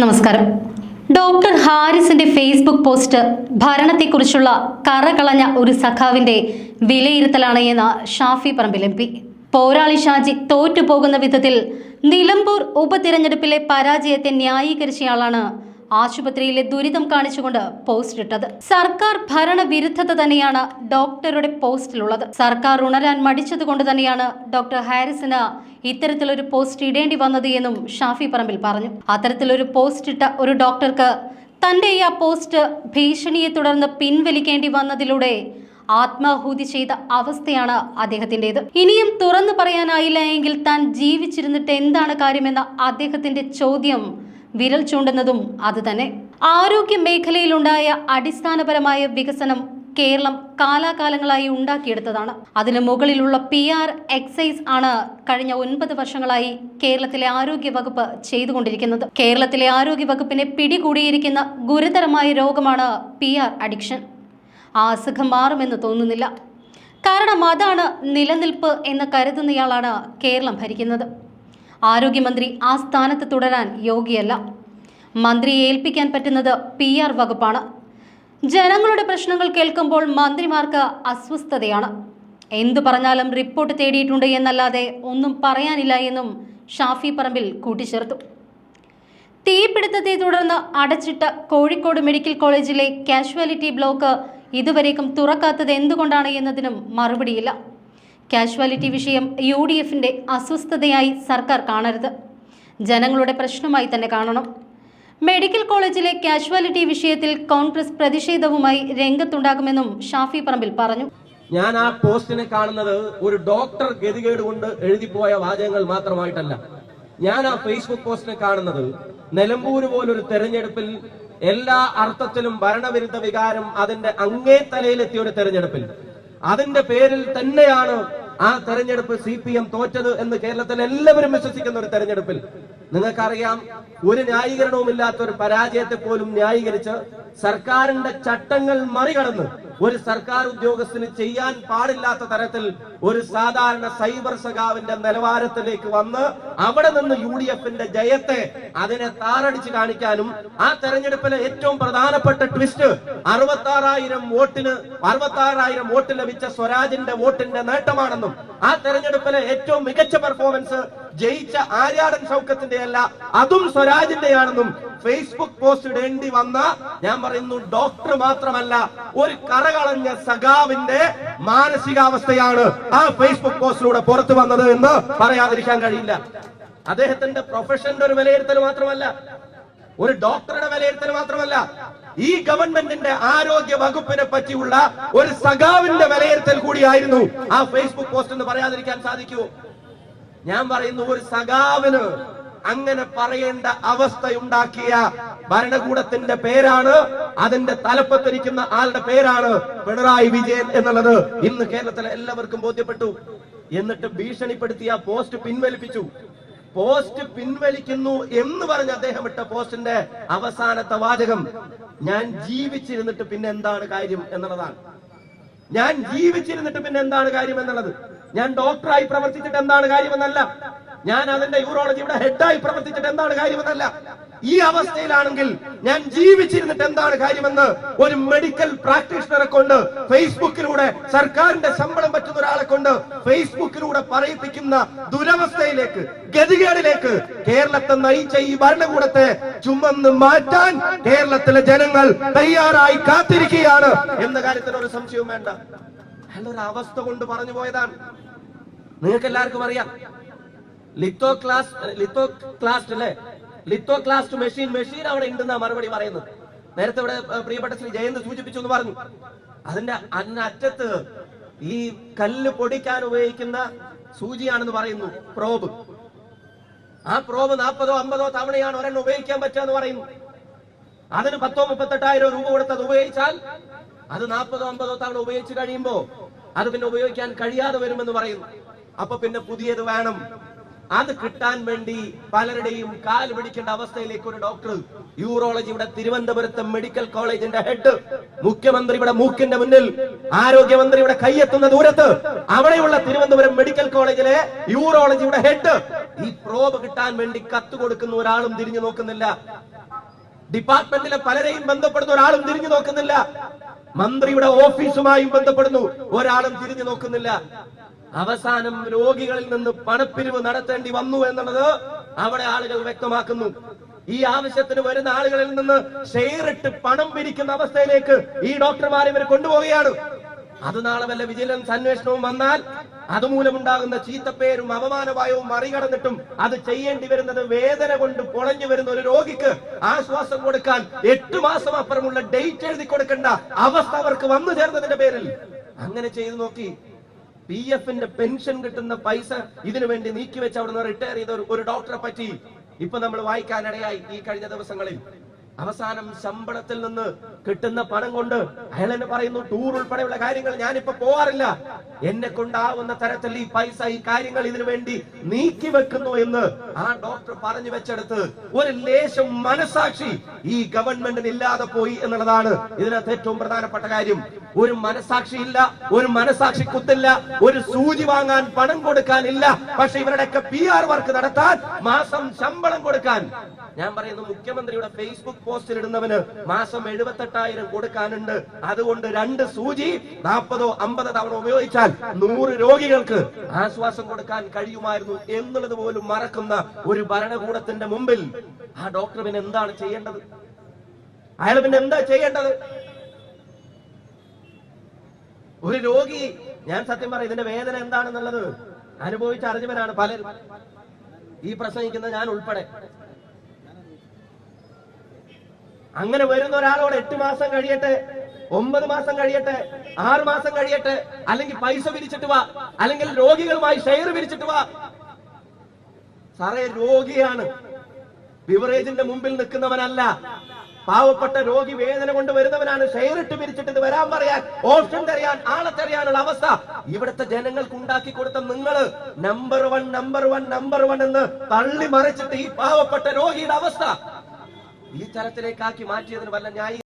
നമസ്കാരം. ഡോക്ടർ ഹാരിസിന്റെ Facebook post ഭരണത്തെക്കുറിച്ചുള്ള കറകളഞ്ഞ ഒരു സഖാവിന്റെ വിലയിരുത്തലാണ് എന്ന് ഷാഫി പറമ്പിൽ എം പി. പോരാളി ഷാജി തോറ്റുപോകുന്ന വിധത്തിൽ നിലമ്പൂർ ഉപതിരഞ്ഞെടുപ്പിലെ പരാജയത്തെ ന്യായീകരിച്ചയാളാണ് ആശുപത്രിയിലെ ദുരിതം കാണിച്ചുകൊണ്ട് പോസ്റ്റ് ഇട്ടത്. സർക്കാർ ഭരണവിരുദ്ധത തന്നെയാണ് ഡോക്ടറുടെ പോസ്റ്റിലുള്ളത്. സർക്കാർ ഉണരാൻ മടിച്ചത് കൊണ്ട് തന്നെയാണ് ഡോക്ടർ ഹാരിസിന് ഇത്തരത്തിലൊരു പോസ്റ്റ് ഇടേണ്ടി വന്നത് എന്നും ഷാഫി പറമ്പിൽ പറഞ്ഞു. അത്തരത്തിലൊരു പോസ്റ്റ് ഇട്ട ഒരു ഡോക്ടർക്ക് തന്റെ ഈ ആ പോസ്റ്റ് ഭീഷണിയെ തുടർന്ന് പിൻവലിക്കേണ്ടി വന്നതിലൂടെ ആത്മാഹൂതി ചെയ്ത അവസ്ഥയാണ് അദ്ദേഹത്തിന്റെത്. ഇനിയും തുറന്നു പറയാനായില്ല എങ്കിൽ താൻ ജീവിച്ചിരുന്നിട്ട് എന്താണ് കാര്യമെന്ന അദ്ദേഹത്തിന്റെ ചോദ്യം വിരൽ ചൂണ്ടുന്നതും അതുതന്നെ ആരോഗ്യ മേഖലയിലുണ്ടായ അടിസ്ഥാനപരമായ വികസനം കേരളം കാലാകാലങ്ങളായി ഉണ്ടാക്കിയെടുത്തതാണ്. അതിനു മുകളിലുള്ള പി ആർ എക്സൈസ് ആണ് കഴിഞ്ഞ ഒൻപത് വർഷങ്ങളായി കേരളത്തിലെ ആരോഗ്യ വകുപ്പ് ചെയ്തുകൊണ്ടിരിക്കുന്നത്. കേരളത്തിലെ ആരോഗ്യ വകുപ്പിനെ പിടികൂടിയിരിക്കുന്ന ഗുരുതരമായ രോഗമാണ് പി ആർ അഡിക്ഷൻ. ആ അസുഖം മാറുമെന്ന് തോന്നുന്നില്ല. കാരണം അതാണ് നിലനിൽപ്പ് എന്ന് കരുതുന്നയാളാണ് കേരളം ഭരിക്കുന്നത്. ആരോഗ്യമന്ത്രി ആ സ്ഥാനത്ത് തുടരാൻ യോഗ്യയല്ല. മന്ത്രിയെ ഏൽപ്പിക്കാൻ പറ്റുന്നത് പി ആർ വകുപ്പാണ്. ജനങ്ങളുടെ പ്രശ്നങ്ങൾ കേൾക്കുമ്പോൾ മന്ത്രിമാർക്ക് അസ്വസ്ഥതയാണ്. എന്തു പറഞ്ഞാലും റിപ്പോർട്ട് തേടിയിട്ടുണ്ട് എന്നല്ലാതെ ഒന്നും പറയാനില്ല എന്നും ഷാഫി പറമ്പിൽ കൂട്ടിച്ചേർത്തു. തീപിടുത്തത്തെ തുടർന്ന് അടച്ചിട്ട കോഴിക്കോട് മെഡിക്കൽ കോളേജിലെ കാഷ്വാലിറ്റി ബ്ലോക്ക് ഇതുവരേക്കും തുറക്കാത്തത് എന്തുകൊണ്ടാണ് എന്നതിനും മറുപടിയില്ല. കാഷ്വാലിറ്റി വിഷയം യു ഡി എഫിന്റെ അസ്വസ്ഥതയായി സർക്കാർ കാണരുത്. ജനങ്ങളുടെ പ്രശ്നമായി തന്നെ കാണണം. മെഡിക്കൽ കോളേജിലെ കാഷ്വാലിറ്റി വിഷയത്തിൽ കോൺഗ്രസ് പ്രതിഷേധവുമായി രംഗത്തുണ്ടാകുമെന്നും ഷാഫി പറമ്പിൽ പറഞ്ഞു. ഞാൻ ആ പോസ്റ്റിനെ കാണുന്നത് ഒരു ഡോക്ടർ ഗതികേട് കൊണ്ട് എഴുതിപ്പോയ വാചകങ്ങൾ മാത്രമായിട്ടല്ല. ഞാൻ ആ ഫേസ്ബുക്ക് പോസ്റ്റിനെ കാണുന്നത് നിലമ്പൂര് പോലൊരു തെരഞ്ഞെടുപ്പിൽ എല്ലാ അർത്ഥത്തിലും ഭരണവിരുദ്ധ വികാരം അതിന്റെ അങ്ങേ തലയിലെത്തിയ ഒരു തെരഞ്ഞെടുപ്പിൽ. അതിന്റെ പേരിൽ തന്നെയാണ് ആ തെരഞ്ഞെടുപ്പ് സി പി എം തോറ്റത് എന്ന് കേരളത്തിൽ എല്ലാവരും വിശ്വസിക്കുന്ന ഒരു തെരഞ്ഞെടുപ്പിൽ. നിങ്ങൾക്കറിയാം ഒരു ന്യായീകരണവും ഇല്ലാത്ത ഒരു പരാജയത്തെ പോലും ന്യായീകരിച്ച് സർക്കാരിന്റെ ചട്ടങ്ങൾ മറികടന്ന് ഒരു സർക്കാർ ഉദ്യോഗസ്ഥന് ചെയ്യാൻ പാടില്ലാത്ത തരത്തിൽ ഒരു സാധാരണ സൈബർ സഖാവിന്റെ നിലവാരത്തിലേക്ക് വന്ന് അവിടെ നിന്ന് യു ഡി എഫിന്റെ ജയത്തെ അതിനെ താറടിച്ച് കാണിക്കാനും ആ തെരഞ്ഞെടുപ്പിലെ ഏറ്റവും പ്രധാനപ്പെട്ട ട്വിസ്റ്റ് അറുപത്തി ആറായിരം വോട്ടിന് അറുപത്തി ആറായിരം വോട്ട് ലഭിച്ച സ്വരാജിന്റെ വോട്ടിന്റെ നേട്ടമാണെന്നും ആ തെരഞ്ഞെടുപ്പിലെ ഏറ്റവും മികച്ച പെർഫോമൻസ് ജയിച്ച ആര്യാടൻ സൗഖ്യത്തിന്റെ അല്ല അതും സ്വരാജിന്റെയാണെന്നും ഫേസ്ബുക്ക് പോസ്റ്റ് ഇടേണ്ടി വന്ന ഞാൻ പറയുന്നു ഡോക്ടർ മാത്രമല്ല ഒരു കരകളഞ്ഞ സഖാവിന്റെ മാനസികാവസ്ഥയാണ് ആ ഫേസ്ബുക്ക് പോസ്റ്റിലൂടെ പുറത്തു വന്നത് എന്ന് പറയാതിരിക്കാൻ കഴിയില്ല. അദ്ദേഹത്തിന്റെ പ്രൊഫഷന്റെ ഒരു വിലയിരുത്തൽ മാത്രമല്ല ഒരു ഡോക്ടറുടെ വിലയിരുത്തൽ മാത്രമല്ല ഈ ഗവൺമെന്റിന്റെ ആരോഗ്യ വകുപ്പിനെ പറ്റിയുള്ള ഒരു സഖാവിന്റെ വിലയിരുത്തൽ കൂടിയായിരുന്നു ആ ഫേസ്ബുക്ക് പോസ്റ്റ് എന്ന് പറയാതിരിക്കാൻ സാധിക്കൂ. ഞാൻ പറയുന്നു ഒരു സഖാവിന് അങ്ങനെ പറയേണ്ട അവസ്ഥയുണ്ടാക്കിയ ഭരണകൂടത്തിന്റെ പേരാണ് അതിന്റെ തലപ്പത്തിരിക്കുന്ന ആളുടെ പേരാണ് പിണറായി വിജയൻ എന്നുള്ളത്. ഇന്ന് കേരളത്തിലെ എല്ലാവർക്കും ബോധ്യപ്പെട്ടു. എന്നിട്ട് ഭീഷണിപ്പെടുത്തിയ പോസ്റ്റ് പിൻവലിപ്പിച്ചു. പോസ്റ്റ് പിൻവലിക്കുന്നു എന്ന് പറഞ്ഞ അദ്ദേഹം ഇട്ട പോസ്റ്റിന്റെ അവസാനത്തെ വാചകം ഞാൻ ജീവിച്ചിരുന്നിട്ട് പിന്നെ എന്താണ് കാര്യം എന്നുള്ളതാണ്. ഞാൻ ജീവിച്ചിരുന്നിട്ട് പിന്നെ എന്താണ് കാര്യം എന്നുള്ളത്. ഞാൻ ഡോക്ടറായി പ്രവർത്തിച്ചിട്ട് എന്താണ് കാര്യമെന്നല്ല ഞാൻ അതിന്റെ യൂറോളജിയുടെ ഹെഡായി പ്രവർത്തിച്ചിട്ട് എന്താണ് കാര്യമെന്നല്ല. ഈ അവസ്ഥയിലാണെങ്കിൽ ഞാൻ ജീവിച്ചിരുന്നിട്ട് എന്താണ് കാര്യമെന്ന് ഒരു മെഡിക്കൽ പ്രാക്ടീഷണറെ കൊണ്ട് ഫേസ്ബുക്കിലൂടെ സർക്കാരിന്റെ ശമ്പളം പറ്റുന്ന ഒരാളെ കൊണ്ട് ഫേസ്ബുക്കിലൂടെ പറയിപ്പിക്കുന്ന ദുരവസ്ഥയിലേക്ക് ഗതികേടിലേക്ക് കേരളത്തെ നയിച്ച ഈ ഭരണകൂടത്തെ ചുമന്ന് മാറ്റാൻ കേരളത്തിലെ ജനങ്ങൾ തയ്യാറായി കാത്തിരിക്കുകയാണ് എന്ന കാര്യത്തിൽ ഒരു സംശയവും വേണ്ട. നല്ലൊരു അവസ്ഥ കൊണ്ട് പറഞ്ഞു പോയതാണ്. നിങ്ങൾക്ക് എല്ലാവർക്കും അറിയാം. ലിത്തോ ക്ലാസ് ലിത്തോ ക്ലാസ്റ്റ് അല്ലേ? ലിത്തോ മെഷീൻ മെഷീൻ അവിടെ ഉണ്ടെന്നാ മറുപടി പറയുന്നത്. നേരത്തെ ഇവിടെ പ്രിയപ്പെട്ട ശ്രീ ജയന്ത് സൂചിപ്പിച്ചു എന്ന് പറഞ്ഞു. അതിന്റെ അന്നറ്റത്ത് ഈ കല്ല് പൊടിക്കാൻ ഉപയോഗിക്കുന്ന സൂചിയാണെന്ന് പറയുന്നു പ്രോബ് ആ പ്രോബ് നാൽപ്പതോ അമ്പതോ തവണയാണ് ഒരെണ്ണം ഉപയോഗിക്കാൻ പറ്റുക എന്ന് പറയുന്നു. അതിന് പത്തോ മുപ്പത്തെട്ടായിരം രൂപ കൊടുത്ത് അത് ഉപയോഗിച്ചാൽ അത് നാൽപ്പതോ അമ്പതോ തവണ ഉപയോഗിച്ച് കഴിയുമ്പോ അത് പിന്നെ ഉപയോഗിക്കാൻ കഴിയാതെ വരുമെന്ന് പറയുന്നു. അപ്പൊ പിന്നെ പുതിയത് വേണം. അത് കിട്ടാൻ വേണ്ടി പലരുടെയും കാൽ പിടിക്കേണ്ട അവസ്ഥയിലേക്ക് ഒരു ഡോക്ടർ. യൂറോളജി യൂറോളജിയുടെ തിരുവനന്തപുരത്തെ മെഡിക്കൽ കോളേജിന്റെ ഹെഡ്. മുഖ്യമന്ത്രിയുടെ മൂക്കിന്റെ മുന്നിൽ. ആരോഗ്യമന്ത്രിയുടെ കൈയെത്തുന്ന ദൂരത്ത്. അവിടെയുള്ള തിരുവനന്തപുരം മെഡിക്കൽ കോളേജിലെ യൂറോളജിയുടെ ഹെഡ്. ഈ പ്രോബ് കിട്ടാൻ വേണ്ടി കത്ത് കൊടുക്കുന്ന ഒരാളും തിരിഞ്ഞു നോക്കുന്നില്ല. ഡിപ്പാർട്ട്മെന്റിലെ പലരെയും ബന്ധപ്പെടുന്ന ഒരാളും തിരിഞ്ഞു നോക്കുന്നില്ല. മന്ത്രിയുടെ ഓഫീസുമായും ബന്ധപ്പെടുന്നു. ഒരാളും തിരിഞ്ഞു നോക്കുന്നില്ല. അവസാനം രോഗികളിൽ നിന്ന് പണപ്പിരിവ് നടത്തേണ്ടി വന്നു എന്നുള്ളത് അവിടെ ആളുകൾ വ്യക്തമാക്കുന്നു. ഈ ആവശ്യത്തിന് വരുന്ന ആളുകളിൽ നിന്ന് ഷെയർ ഇട്ട് പണം പിരിക്കുന്ന അവസ്ഥയിലേക്ക് ഈ ഡോക്ടർമാർ ഇവർ കൊണ്ടുപോവുകയാണ്. അത് നാളെ വല്ല വിജിലൻസ് അന്വേഷണവും വന്നാൽ അതുമൂലമുണ്ടാകുന്ന ചീത്തപ്പേരും അവമാനവായവും മറികടന്നിട്ടും അത് ചെയ്യേണ്ടി വരുന്നത് വേദന കൊണ്ട് പൊളഞ്ഞു വരുന്ന ഒരു രോഗിക്ക് ആശ്വാസം കൊടുക്കാൻ എട്ട് മാസം അപ്പുറമുള്ള ഡേറ്റ് എഴുതി കൊടുക്കേണ്ട അവസ്ഥ അവർക്ക് വന്നു ചേർന്നതിന്റെ പേരിൽ. അങ്ങനെ ചെയ്തു നോക്കി. പി എഫിന്റെ പെൻഷൻ കിട്ടുന്ന പൈസ ഇതിനു വേണ്ടി നീക്കിവെച്ച് അവിടുന്ന് റിട്ടയർ ചെയ്ത ഒരു ഡോക്ടറെ പറ്റി ഇപ്പൊ നമ്മൾ വായിക്കാനിടയായി ഈ കഴിഞ്ഞ ദിവസങ്ങളിൽ. അവസാനം ശമ്പളത്തിൽ നിന്ന് കിട്ടുന്ന പണം കൊണ്ട് അയാൾ എന്നെ പറയുന്നു ടൂർ ഉൾപ്പെടെയുള്ള കാര്യങ്ങൾ ഞാനിപ്പോ പോവാറില്ല. എന്നെ കൊണ്ടാവുന്ന തരത്തിൽ ഈ പൈസ ഈ കാര്യങ്ങൾ ഇതിനു വേണ്ടി നീക്കി വെക്കുന്നു എന്ന് ആ ഡോക്ടർ പറഞ്ഞു വെച്ചെടുത്ത് ഒരു ലേശം മനസാക്ഷി ഈ ഗവൺമെന്റിന് ഇല്ലാതെ പോയി എന്നുള്ളതാണ് ഇതിനകത്ത് ഏറ്റവും പ്രധാനപ്പെട്ട കാര്യം. ഒരു മനസാക്ഷി ഇല്ല ഒരു മനസാക്ഷി കുത്തില്ല ഒരു സൂചി വാങ്ങാൻ പണം കൊടുക്കാനില്ല പക്ഷെ ഇവരുടെയൊക്കെ പി ആർ വർക്ക് നടത്താൻ മാസം ശമ്പളം കൊടുക്കാൻ ഞാൻ പറയുന്നു മുഖ്യമന്ത്രിയുടെ ഫേസ്ബുക്ക് പോസ്റ്റിൽ ഇടുന്നവന് മാസം എഴുപത്തെട്ടായിരം കൊടുക്കാനുണ്ട്. അതുകൊണ്ട് രണ്ട് സൂചി നാൽപ്പതോ അമ്പതോ തവണ ഉപയോഗിച്ചാൽ നൂറ് രോഗികൾക്ക് ആശ്വാസം കൊടുക്കാൻ കഴിയുമായിരുന്നു എന്നുള്ളത് പോലും മറക്കുന്ന ഒരു ഭരണകൂടത്തിന്റെ മുമ്പിൽ ആ ഡോക്ടർ പിന്നെ എന്താണ് ചെയ്യേണ്ടത്? അയാൾ പിന്നെ എന്താ ചെയ്യേണ്ടത്? ഒരു രോഗി ഞാൻ സത്യം പറയും ഇതിന്റെ വേദന എന്താണെന്നുള്ളത് അനുഭവിച്ചറിഞ്ഞവനാണ് പലരും. ഈ പ്രസംഗിക്കുന്ന ഞാൻ ഉൾപ്പെടെ. അങ്ങനെ വരുന്ന ഒരാളോട് എട്ട് മാസം കഴിയട്ടെ ഒമ്പത് മാസം കഴിയട്ടെ ആറ് മാസം കഴിയട്ടെ അല്ലെങ്കിൽ പൈസ പിരിച്ചിട്ട് വാ അല്ലെങ്കിൽ രോഗികളുമായി ഷെയർ പിരിച്ചിട്ട് വാ. സാറേ രോഗിയാണ്. ബിവറേജിന്റെ മുമ്പിൽ നിൽക്കുന്നവനല്ല. പാവപ്പെട്ട രോഗി വേദന കൊണ്ട് വരുന്നവനാണ്. ഷെയർ ഇട്ട് പിരിച്ചിട്ട് ഇത് വരാൻ പറയാൻ ഓപ്ഷൻ തരയാൻ ആളെ തെറിയാനുള്ള അവസ്ഥ. ഇവിടുത്തെ ജനങ്ങൾക്ക് ഉണ്ടാക്കി കൊടുത്ത നിങ്ങൾ number one number one number one എന്ന് തള്ളി മറിച്ചിട്ട് ഈ പാവപ്പെട്ട രോഗിയുടെ അവസ്ഥ. ഈ തരത്തിലേക്കാക്കി മാറ്റിയതിന് വല്ല ന്യായീ